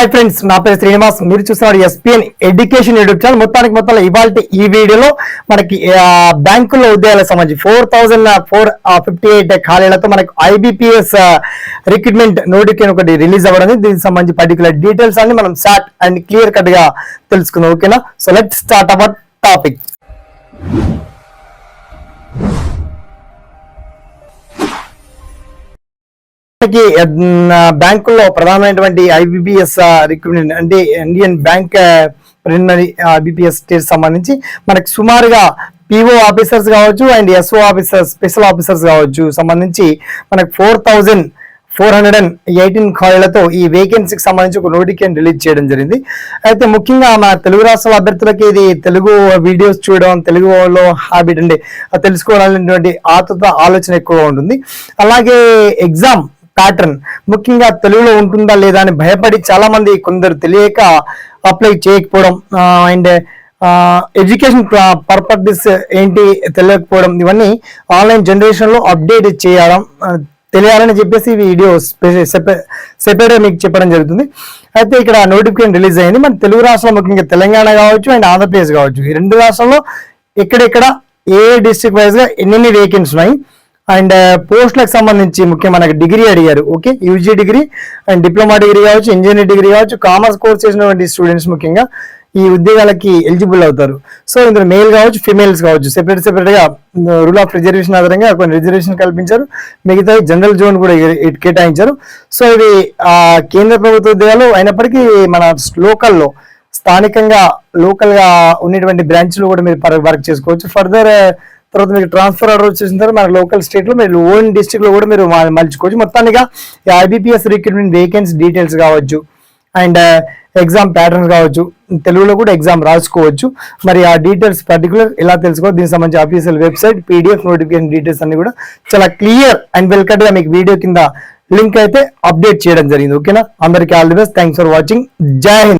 Hi friends నా పేరు శ్రీనివాస్. మీరు చూస్తున్నారు ఎస్పీఎన్ ఎడ్యుకేషన్ యూట్యూబ్ ఛానల్ మొత్తానికి మొత్తం ఇవాళ ఈ వీడియోలో మనకి బ్యాంకుల్లో ఉద్యోగాలకు సంబంధించి four thousand four fifty eight ఖాళీలతో మనకు ఐబిపిఎస్ రిక్రూట్మెంట్ నోటిఫికేషన్ ఒకటి రిలీజ్ అవ్వడం దీనికి సంబంధించి పర్టికులర్ డీటెయిల్స్ అన్ని మనం షార్ట్ అండ్ క్లియర్ కట్గా తెలుసుకుందాం. ఓకేనా so let start our topic మనకి బ్యాంకుల్లో ప్రధానమైనటువంటి ఐబిపిఎస్ రిక్రూట్మెంట్ అంటే Indian bank preliminary IBPS state సంబంధించి మనకి సుమారుగా పిఓ ఆఫీసర్స్ కావచ్చు and SO officers special officers కావచ్చు సంబంధించి మనకు four thousand four hundred and eighteen ఖాళీలతో ఈ వేకెన్సీకి సంబంధించి ఒక నోటిఫికేషన్ రిలీజ్ చేయడం జరిగింది. అయితే ముఖ్యంగా మన తెలుగు రాష్ట్రాల అభ్యర్థులకి ఇది తెలుగు వీడియోస్ చూడడం తెలుగులో హ్యాబిట్ అండి అది తెలుసుకోవాలనేటువంటి ఆతృత ఆలోచన ఎక్కువగా ఉంటుంది. అలాగే ఎగ్జామ్ ప్యాటర్న్ ముఖ్యంగా తెలుగులో ఉంటుందా లేదా అని భయపడి చాలా మంది కొందరు తెలియక అప్లై చేయకపోవడం అండ్ ఎడ్యుకేషన్ పర్పస్ ఏంటి తెలియకపోవడం ఇవన్నీ ఆన్లైన్ జనరేషన్లో అప్డేట్ చేయడం తెలియాలని చెప్పేసి ఈ వీడియో సెపరేట్ మీకు చెప్పడం జరుగుతుంది. అయితే ఇక్కడ నోటిఫికేషన్ రిలీజ్ అయింది. మన తెలుగు రాష్ట్రంలో ముఖ్యంగా తెలంగాణ కావచ్చు అండ్ ఆంధ్రప్రదేశ్ కావచ్చు. ఈ రెండు రాష్ట్రాల్లో ఎక్కడెక్కడ ఏ డిస్ట్రిక్ట్ వైజ్గా ఎన్నెన్ని వేకెన్సీ ఉన్నాయి? అండ్ పోస్టులకు uh, సంబంధించి ముఖ్యంగా మనకి డిగ్రీ అడిగారు. Okay UG degree and diploma degree కావచ్చు ఇంజనీరింగ్ డిగ్రీ కావచ్చు కామర్స్ కోర్స్ చేసినటువంటి స్టూడెంట్స్ ముఖ్యంగా ఈ ఉద్యోగాలకి ఎలిజిబుల్ అవుతారు. సో ఇందులో మేల్ కావచ్చు ఫిమేల్స్ కావచ్చు సెపరేట్ సెపరేట్గా రూల్ ఆఫ్ రిజర్వేషన్ ఆధారంగా కొన్ని రిజర్వేషన్ కల్పించారు. మిగతా జనరల్ జోన్ కూడా కేటాయించారు. సో ఇవి ఆ, కేంద్ర ప్రభుత్వ ఉద్యోగాలు అయినప్పటికీ మన లోకల్లో స్థానికంగా లోకల్గా ఉన్నటువంటి బ్రాంచ్లు కూడా మీరు వర్క్ చేసుకోవచ్చు. ఫర్దర్ తర్వాత మీకు ట్రాన్స్ఫర్ ఆర్డర్ వచ్చేసిన తర్వాత మన లోకల్ స్టేట్లో మీరు ఓన్ డిస్ట్రిక్ట్లో కూడా మీరు మలుచుకోవచ్చు. మొత్తానిగా ఐబిపిఎస్ రిక్రూట్మెంట్ వేకెన్సీ డీటెయిల్స్ కావచ్చు అండ్ ఎగ్జామ్ ప్యాటర్న్స్ కావచ్చు. తెలుగులో కూడా ఎగ్జామ్ రాసుకోవచ్చు. మరి ఆ డీటెయిల్స్ పర్టికులర్ ఎలా తెలుసుకోవచ్చు దీనికి సంబంధించి official website PDF notification details అన్ని కూడా చాలా క్లియర్ అండ్ వెల్కట్గా గా మీకు వీడియో కింద లింక్ అయితే అప్డేట్ చేయడం జరిగింది. ఓకేనా అందరికీ all the best thanks for watching Jai Hind